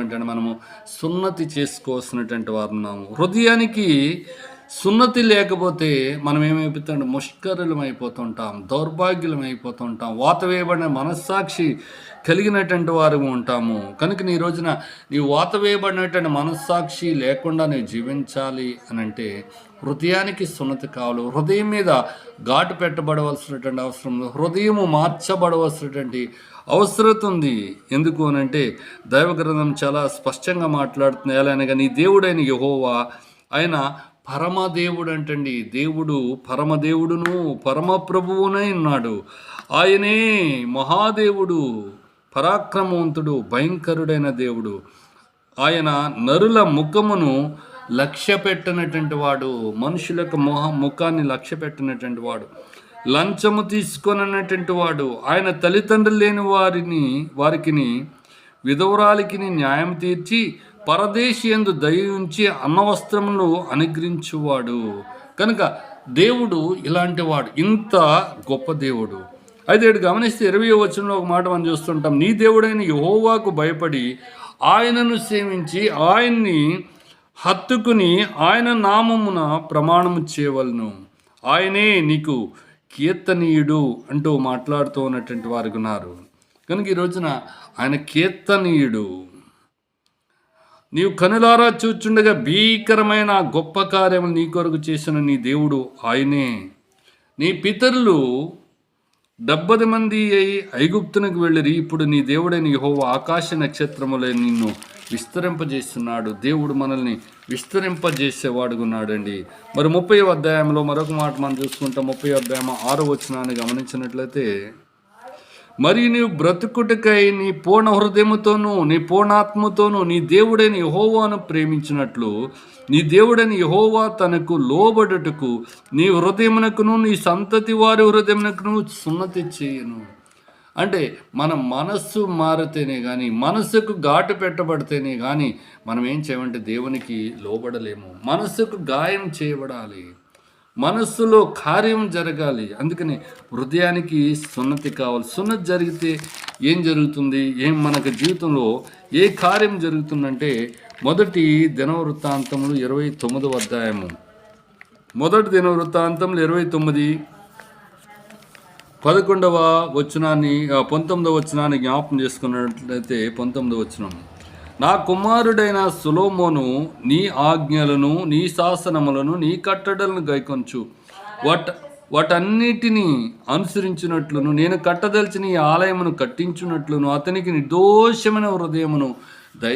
అంటే మనము సున్నతి చేసుకోవాల్సినటువంటి వారు ఉన్నాము. హృదయానికి సున్నతి లేకపోతే మనం ఏమైపోతాం ముష్కరులం అయిపోతుంటాం దౌర్భాగ్యులం అయిపోతుంటాం వాత వేయబడిన మనస్సాక్షి కలిగినటువంటి వారు ఉంటాము. కనుక నీ రోజున నీ వాత వేయబడినటువంటి మనస్సాక్షి లేకుండా నువ్వు జీవించాలి అని అంటే హృదయానికి సున్నతి కావాలి. హృదయం మీద ఘాటు పెట్టబడవలసినటువంటి అవసరం ఉంది హృదయము మార్చబడవలసినటువంటి అవసరత ఉంది. ఎందుకు అని అంటే దైవ గ్రంథం చాలా స్పష్టంగా మాట్లాడుతుంది. ఎలా అనగా నీ దేవుడైన యహోవా ఆయన పరమదేవుడు అంటండి దేవుడు పరమదేవుడును పరమ ప్రభువునై ఉన్నాడు. ఆయనే మహాదేవుడు పరాక్రమవంతుడు భయంకరుడైన దేవుడు. ఆయన నరుల ముఖమును లక్ష్య పెట్టినటువంటి వాడు మనుషులకు మొహ ముఖాన్ని లక్ష్య పెట్టినటువంటి వాడు. లంచము తీసుకొనటువంటి వాడు ఆయన తల్లిదండ్రులు లేని వారిని వారికిని విధవరాలికి న్యాయం తీర్చి పరదేశి ఎందు దయ ఉంచి అన్నవస్త్రములు అనుగ్రహించువాడు. కనుక దేవుడు ఇలాంటి వాడు ఇంత గొప్ప దేవుడు. అయితే ఇటు గమనిస్తే ఇరవై వచనంలో ఒక మాట మనం చూస్తుంటాం నీ దేవుడైన యహోవాకు భయపడి ఆయనను సేవించి ఆయన్ని హత్తుకుని ఆయన నామమున ప్రమాణము చేయవలను. ఆయనే నీకు కీర్తనీయుడు అంటూ మాట్లాడుతూ ఉన్నటువంటి వారు ఉన్నారు. కనుక ఈ రోజున ఆయన కీర్తనీయుడు. నీవు కనులారా చూచుండగా భీకరమైన గొప్ప కార్యములు నీ కొరకు చేసిన నీ దేవుడు ఆయనే. నీ పితరులు డెబ్బది మంది అయి ఐగుప్తునికి వెళ్ళిరి. ఇప్పుడు నీ దేవుడైన యహోవ ఆకాశ నక్షత్రములే నిన్ను విస్తరింపజేస్తున్నాడు. దేవుడు మనల్ని విస్తరింపజేసేవాడుగున్నాడండి. మరి ముప్పై అధ్యాయంలో మరొక మాట మనం చూసుకుంటాం. ముప్పై అధ్యాయం ఆరో వచ్చినాన్ని గమనించినట్లయితే మరి నీవు బ్రతుకుటకై నీ పూర్ణ హృదయముతోనూ నీ పూర్ణాత్మతోనూ నీ దేవుడైన యహోవాను ప్రేమించినట్లు నీ దేవుడైన యహోవా తనకు లోబడుటకు నీ హృదయమునకును నీ సంతతి వారి హృదయమునకును సున్నతి చేయను. అంటే మన మనస్సు మారితేనే కానీ మనస్సుకు ఘాటు పెట్టబడితేనే కానీ మనం ఏం చేయమంటే దేవునికి లోబడలేము. మనస్సుకు గాయం చేయబడాలి. మనస్సులో కార్యం జరగాలి. అందుకని హృదయానికి సున్నతి కావాలి. సున్నతి జరిగితే ఏం జరుగుతుంది? ఏం మనకు జీవితంలో ఏ కార్యం జరుగుతుందంటే మొదటి దినవృత్తాంతములు ఇరవై తొమ్మిదవ అధ్యాయము. మొదటి దినవృత్తాంతములు ఇరవై తొమ్మిది. పదకొండవ వచనాన్ని పంతొమ్మిదవ వచనాన్ని జ్ఞాపకం చేసుకున్నట్లయితే పంతొమ్మిదవ వచనం నా కుమారుడైన సులోమోను నీ ఆజ్ఞలను నీ శాసనములను నీ కట్టడలను గైకొంచు. వాట్ వాటన్నిటినీ అనుసరించినట్లును నేను కట్టదలిచిన ఈ ఆలయమును కట్టించున్నట్లును అతనికి నిర్దోషమైన హృదయమును దయ